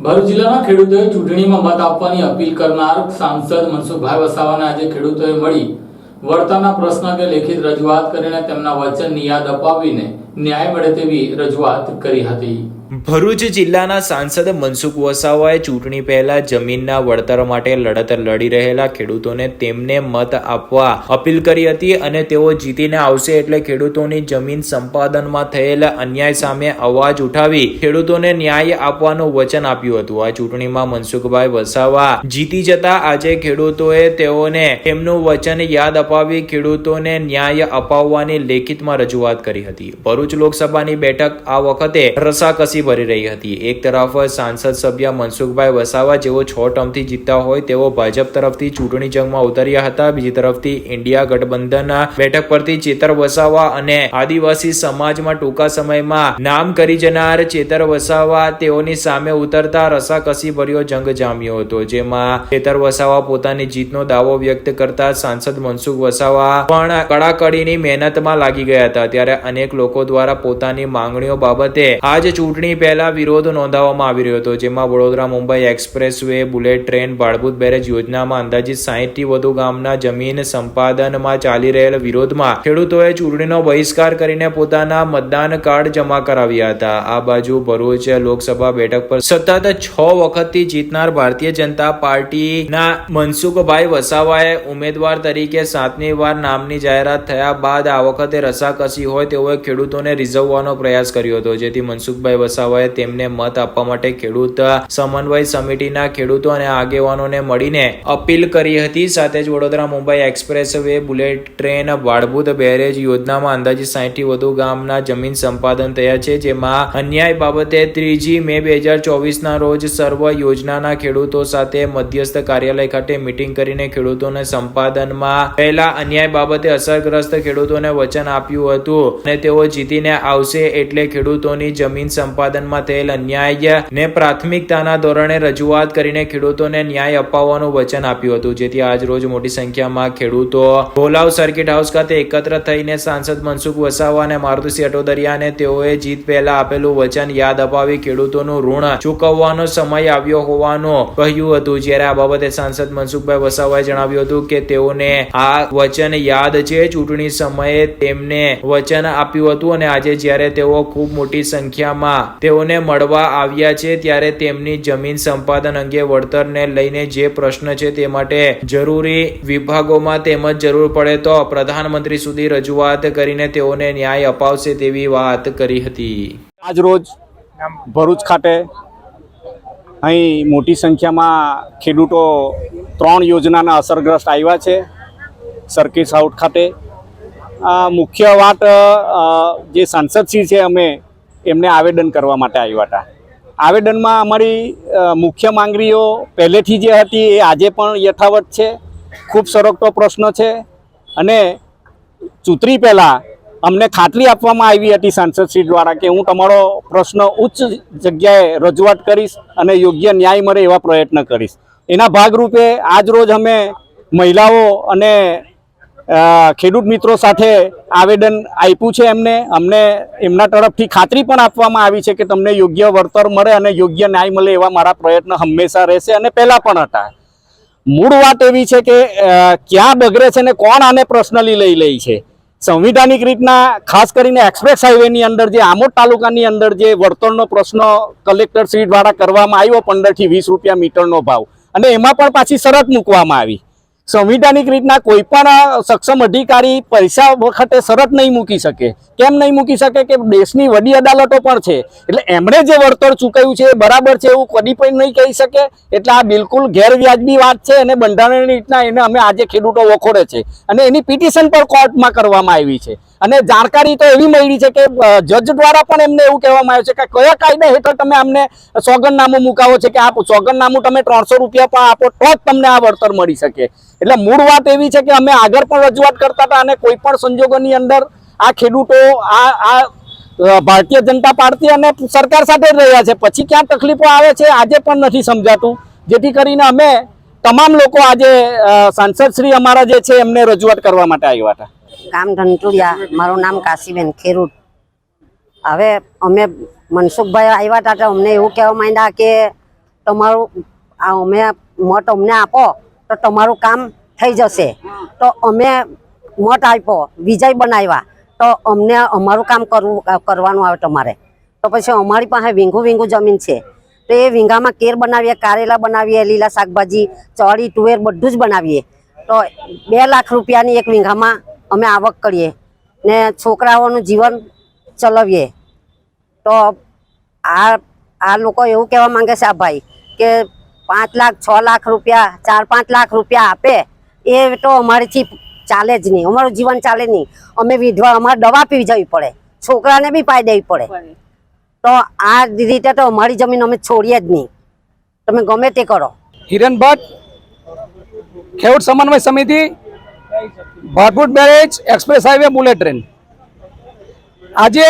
ભરૂચ જિલ્લાના ખેડૂતોએ ચૂંટણીમાં મત આપવાની અપીલ કરનાર સાંસદ મનસુખભાઈ વસાવાને આજે ખેડૂતોએ મળી વળતાના પ્રશ્ન કે લેખિત રજૂઆત કરીને તેમના વચનની યાદ અપાવીને ન્યાય મળે તેવી રજૂઆત કરી હતી. ભરૂચ જિલ્લાના સાંસદ મનસુખ વસાવાએ ચૂંટણી પહેલા જમીનના વળતર માટે લડત લડી રહેલા ખેડૂતોને તેમને મત આપવા અપીલ કરી હતી અને તેઓ જીતીને આવશે એટલે ખેડૂતોની જમીન સંપાદનમાં થયેલા અન્યાય સામે અવાજ ઉઠાવી ખેડૂતોને ન્યાય આપવાનું વચન આપ્યું હતું. આ ચૂંટણીમાં મનસુખભાઈ વસાવા જીતી જતા આજે ખેડૂતોએ તેઓને તેમનું વચન યાદ અપાવી ખેડૂતોને ન્યાય અપાવવાની લેખિતમાં રજૂઆત કરી હતી. ભરૂચ લોકસભાની બેઠક આ વખતે રસાકસી ભરી રહી હતી. એક તરફ સાંસદ સભ્ય મનસુખભાઈ વસાવા જેઓ છ ટર્મથી જીતતા હોય તેઓ ભાજપ તરફથી ચૂંટણી જંગમાં ઉતર્યા હતા. બીજી તરફથી ઇન્ડિયા ગઠબંધન બેઠક પરથી ચેતર વસાવા અને આદિવાસી સમાજમાં ટૂંકા સમયમાં નામ કરી જનાર ચેતર વસાવા તેઓની સામે ઉતરતા રસાકસી ભર્યો જંગ જામ્યો હતો, જેમાં ચેતર વસાવા પોતાની જીતનો દાવો વ્યક્ત કરતા સાંસદ મનસુખ વસાવા પણ કડાકડીની મહેનતમાં લાગી ગયા હતા. ત્યારે અનેક લોકો દ્વારા પોતાની માંગણીઓ બાબતે આજ ચૂંટણી પહેલા વિરોધ નોંધાવવામાં આવી રહ્યો હતો, જેમાં Vadodara, Mumbai express way bullet train બાળભૂત barrage યોજનામાં અંદાજિત સાહીઠથી વધુ ગામના જમીન સંપાદનમાં ચાલી રહેલ વિરોધમાં ખેડૂતોએ ચૂંટણીનો બહિષ્કાર કરીને પોતાના મતદાન કાર્ડ જમા કરાવ્યા હતા. આ બાજુ ભરૂચ લોકસભા બેઠક પર સતત છ વખતથી જીતનાર ભારતીય જનતા પાર્ટીના મનસુખભાઈ વસાવાએ ઉમેદવાર તરીકે સાતમી વાર નામની જાહેરાત થયા બાદ આ વખતે રસાકસી હોય તેઓએ ખેડૂતોને રીઝવવાનો પ્રયાસ કર્યો હતો, જેથી મનસુખભાઈ વસાવાએ તેમને મત આપવા માટે ખેડૂત સમન્વય સમિતિના ખેડૂતો અને આગેવાનોને મળીને અપીલ કરી હતી. સાથે જ Vadodara Mumbai express way bullet train Bhadbhut barrage યોજનામાં અંદાજે 60 વધુ ગામના જમીન સંપાદન થયા છે. જેમાં અન્યાય બાબતે ત્રીજી મે બે હજાર ચોવીસના રોજ સર્વ યોજનાના ખેડૂતો સાથે મધ્યસ્થ કાર્યાલય ખાતે મિટિંગ કરીને ખેડૂતોને સંપાદનમાં પહેલા અન્યાય બાબતે અસરગ્રસ્ત ખેડૂતોને વચન આપ્યું હતું અને તેઓ જીતીને આવશે એટલે ખેડૂતોની જમીન સંપાદનમાં થયેલ અન્યાય ને પ્રાથમિકતાના ધોરણે રજૂઆત કરીને ખેડૂતોને ન્યાય અપાવવાનું વચન આપ્યું હતું. જેથી આજ રોજ મોટી સંખ્યામાં ખેડૂતો ભોલાવ સર્કિટ હાઉસ ખાતે એકત્ર થઈને સાંસદ મનસુખ વસાવા અને મારુતિસિંહ અટોદરિયાને તેઓએ જીત પહેલા આપેલું વચન યાદ અપાવી ખેડૂતોનું ઋણ ચૂકવવાનો સમય આવ્યો હોવાનું કહ્યું હતું. જ્યારે આ બાબતે સાંસદ મનસુખભાઈ વસાવાએ જણાવ્યું હતું કે તેઓને આ વચન યાદ છે. ચૂંટણી સમયે તેમને વચન આપ્યું હતું અને આજે જ્યારે તેઓ ખૂબ મોટી સંખ્યામાં તેઓને મળવા આવ્યા છે ત્યારે તેમની જમીન સંપાદન અંગે વળતરને લઈને જે પ્રશ્ન છે તે માટે જરૂરી વિભાગોમાં તેમજ જરૂર પડે તો પ્રધાનમંત્રી સુધી રજૂઆત કરીને તેઓને ન્યાય અપાવશે તેવી વાત કરી હતી. આજ રોજ ભરૂચ ખાતે અહીં મોટી સંખ્યામાં ખેડૂતો ત્રણ યોજનાના અસરગ્રસ્ત આવ્યા છે. સર્કિટ સાઉટ ખાતે. મુખ્ય વાત જે સાંસદશ્રી છે અમે એમને આવેદન કરવા માટે આવ્યા હતા. આવેદનમાં અમારી મુખ્ય માંગણીઓ પહેલેથી જે હતી એ આજે પણ યથાવત છે, ખૂબ સરકતો પ્રશ્ન છે અને ચૂંટણી પહેલાં અમને ખાતરી આપવામાં આવી હતી સાંસદશ્રી દ્વારા કે હું તમારો પ્રશ્ન ઉચ્ચ જગ્યાએ રજૂઆત કરીશ અને યોગ્ય ન્યાય મળે એવા પ્રયત્ન કરીશ. એના ભાગરૂપે આજ રોજ અમે મહિલાઓ અને ખેડૂત મિત્રો સાથે આવેદન આપ્યું છે એમને. અમને એમના તરફથી ખાતરી પણ આપવામાં આવી છે કે તમને યોગ્ય વળતર મળે અને યોગ્ય ન્યાય મળે એવા મારા પ્રયત્ન હંમેશા રહેશે અને પહેલાં પણ હતા. મૂળ વાત એવી છે કે ક્યાં બગડે છે ને કોણ આને પર્સનલી લઈ લે છે? સંવિધાનિક રીતના ખાસ કરીને એક્સપ્રેસ હાઈવેની અંદર જે આમોદ તાલુકાની અંદર જે વળતરનો પ્રશ્ન કલેક્ટર શ્રી દ્વારા કરવામાં આવ્યો, પંદરથી વીસ રૂપિયા મીટરનો ભાવ. અને એમાં પણ પાછી શરત મૂકવામાં આવી. સંવિધાનિક રીતના કોઈ પણ સક્ષમ અધિકારી પૈસા વખતે શરત નહીં મૂકી શકે. કેમ નહીં મૂકી શકે? કે દેશની વડી અદાલતો પણ છે. એટલે એમણે જે વળતર ચૂકવ્યું છે એ બરાબર છે એવું કદી પણ નહીં કહી શકે? એટલે આ બિલકુલ ગેરવ્યાજબી વાત છે અને બંધારણની રીતના એને અમે આજે ખેડૂતો વખોડે છે. અને એની પિટિશન પણ કોર્ટમાં કરવામાં આવી છે. અને જાણકારી તો એવી મળી છે કે જજ દ્વારા પણ એમને એવું કહેવામાં આવ્યું છે કે કયા કાયદા હેઠળ તમે અમને સોગંદનામું મુકાવો છે કે આ સોગંદનામું તમે ત્રણસો રૂપિયા પણ આપો તો જ તમને આ વળતર મળી શકે. એટલે મૂળ વાત એવી છે કે અમે આગળ પણ રજૂઆત કરતા હતા અને કોઈ પણ સંજોગોની અંદર આ ખેડૂતો, આ આ ભારતીય જનતા પાર્ટી અને સરકાર સાથે જ રહ્યા છે. પછી ક્યાં તકલીફો આવે છે આજે પણ નથી સમજાતું. જેથી કરીને અમે તમામ લોકો આજે સાંસદશ્રી સાંસદ શ્રી અમારા જે છે એમને રજૂઆત કરવા માટે આવ્યા હતા. ગામ ધંટુરિયા મારું નામ કાશીબેન ખેરૂટ હવે અમે મનસુખભાઈ આવ્યા હતા તો અમને એવું કહેવા માંડ્યા કે તમારું, આ અમે મત અમને આપો તો તમારું કામ થઈ જશે. તો અમે મત આપ્યો, વિજય બનાવ્યા. તો અમને અમારું કામ કરવું, કરવાનું આવે તમારે. તો પછી અમારી પાસે વીંઘું વીંગું જમીન છે. તો એ વીંઘામાં કેર બનાવીએ, કારેલા બનાવીએ, લીલા શાકભાજી ચડી તુવેર બધું જ બનાવીએ. તો બે લાખ રૂપિયાની એક વીંઘામાં અમે આવક કરીએ ને છોકરાઓનું જીવન ચલાવીએ. તો આ આ લોકો એવું કહેવા માંગે છે આ ભાઈ કે પાંચ લાખ છ લાખ રૂપિયા ચાર પાંચ લાખ રૂપિયા આપે એ તો અમારીથી ચાલે જ નહીં. અમારું જીવન ચાલે નહીં. અમે વિધવા અમારે દવા પીવી જવી પડે. છોકરાને બી પાઈ દેવી પડે. તો આ રીતે તો અમારી જમીન અમે છોડીએ જ નહીં. તમે ગમે તે કરો. હિરન ભટ્ટ ખેડૂત સમન્વય સમિતિ ભારપુર barrage express highway bullet train. આજે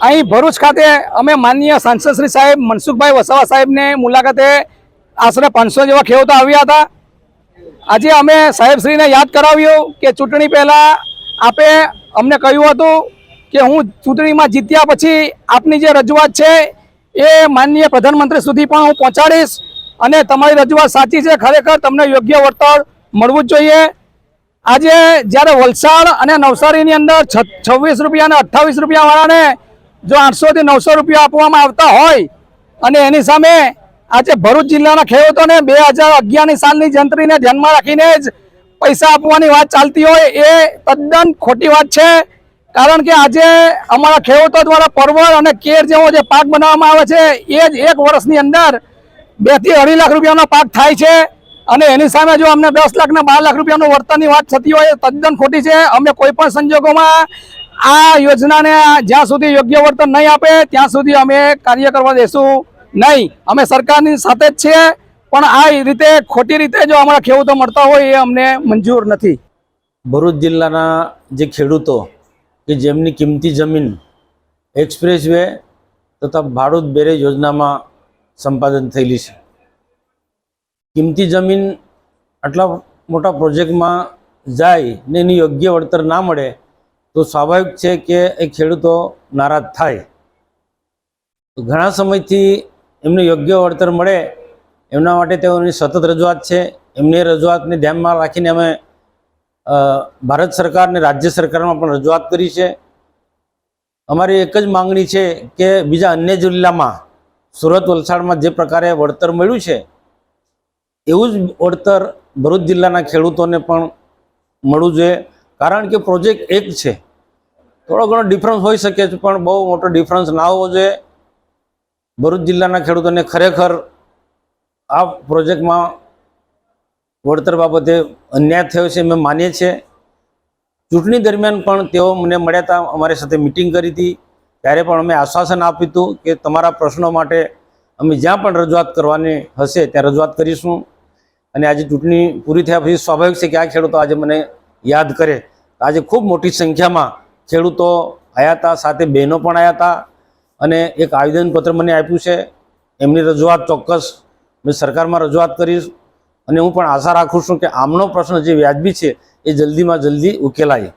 અહીં ભરૂચ ખાતે અમે માનનીય સાંસદ શ્રી સાહેબ મનસુખભાઈ વસાવા સાહેબને મુલાકાતે આશરે પાંચસો જેવા ખેડૂતો આવ્યા હતા. આજે અમે સાહેબશ્રીને યાદ કરાવ્યું કે ચૂંટણી પહેલાં આપે અમને કહ્યું હતું કે હું ચૂંટણીમાં જીત્યા પછી આપની જે રજૂઆત છે એ માનનીય પ્રધાનમંત્રી સુધી પણ હું પહોંચાડીશ અને તમારી રજૂઆત સાચી છે. ખરેખર તમને યોગ્ય વળતર મળવું જ જોઈએ. આજે જ્યારે વલસાડ અને નવસારીની અંદર છવ્વીસ રૂપિયા અને અઠ્ઠાવીસ રૂપિયાવાળાને જો આઠસોથી નવસો રૂપિયા આપવામાં આવતા હોય, અને એની સામે આજે ભરૂચ જિલ્લાના ખેડૂતોને બે હજાર અગિયારની સાલની જંત્રીને ધ્યાનમાં રાખીને જ પૈસા આપવાની વાત ચાલતી હોય, એ તદ્દન ખોટી વાત છે. કારણ કે આજે અમારા ખેડૂતો દ્વારા પરવળ અને કેર જેવો જે પાક બનાવવામાં આવે છે, એ જ એક વર્ષની અંદર બેથી અઢી લાખ રૂપિયાનો પાક થાય છે. અને એની સામે જો અમને દસ લાખ ને બાર લાખ રૂપિયાનું વળતરની વાત થતી હોય, તદ્દન ખોટી છે. અમે કોઈ પણ સંજોગોમાં આ યોજનાને જ્યાં સુધી યોગ્ય વળતર નહીં આપે, ત્યાં સુધી અમે કાર્ય કરવા દેશું નહીં. અમે સરકારની સાથે જ છીએ, પણ આ રીતે ખોટી રીતે જો અમારા ખેડૂતો મળતા હોય એ અમને મંજૂર નથી. ભરૂચ જિલ્લાના જે ખેડૂતો કે જેમની કિંમતી જમીન એક્સપ્રેસ વે તથા ભાડૂત બેરેજ યોજનામાં સંપાદન થયેલી છે. કિંમતી જમીન આટલા મોટા પ્રોજેક્ટમાં જાય ને એની યોગ્ય વળતર ના મળે, તો સ્વાભાવિક છે કે એ ખેડૂતો નારાજ થાય. ઘણા સમયથી એમને યોગ્ય વળતર મળે, એમના માટે તેઓની સતત રજૂઆત છે. એમની રજૂઆતને ધ્યાનમાં રાખીને અમે ભારત સરકાર અને રાજ્ય સરકારમાં પણ રજૂઆત કરી છે. અમારી એક જ માંગણી છે કે બીજા અન્ય જિલ્લામાં સુરત વલસાડમાં જે પ્રકારે વળતર મળ્યું છે એવું જ વળતર ભરૂચ જિલ્લાના ખેડૂતોને પણ મળવું જોઈએ. કારણ કે પ્રોજેક્ટ એક છે. થોડો ઘણો ડિફરન્સ હોઈ શકે છે, પણ બહુ મોટો ડિફરન્સ ના હોવો જોઈએ. ભરૂચ જિલ્લાના ખેડૂતોને ખરેખર આ પ્રોજેક્ટમાં વળતર બાબતે અન્યાય થયો છે અમે માનીએ છીએ. ચૂંટણી દરમિયાન પણ તેઓ મને મળ્યા હતા, અમારી સાથે મિટિંગ કરી હતી. ત્યારે પણ અમે આશ્વાસન આપ્યું હતું કે તમારા પ્રશ્નો માટે અમે જ્યાં પણ રજૂઆત કરવાની હશે ત્યાં રજૂઆત કરીશું. અને આજે ચૂંટણી પૂરી થયા પછી સ્વાભાવિક છે કે આ ખેડૂતો આજે મને યાદ કરે. આજે ખૂબ મોટી સંખ્યામાં ખેડૂતો આવ્યા હતા, સાથે બહેનો પણ આવ્યા હતા અને એક આવેદનપત્ર મને આપ્યું છે. એમની રજૂઆત ચોક્કસ મેં સરકારમાં રજૂઆત કરીશ અને હું પણ આશા રાખું છું કે આમનો પ્રશ્ન જે વ્યાજબી છે એ જલ્દીમાં જલ્દી ઉકેલાય.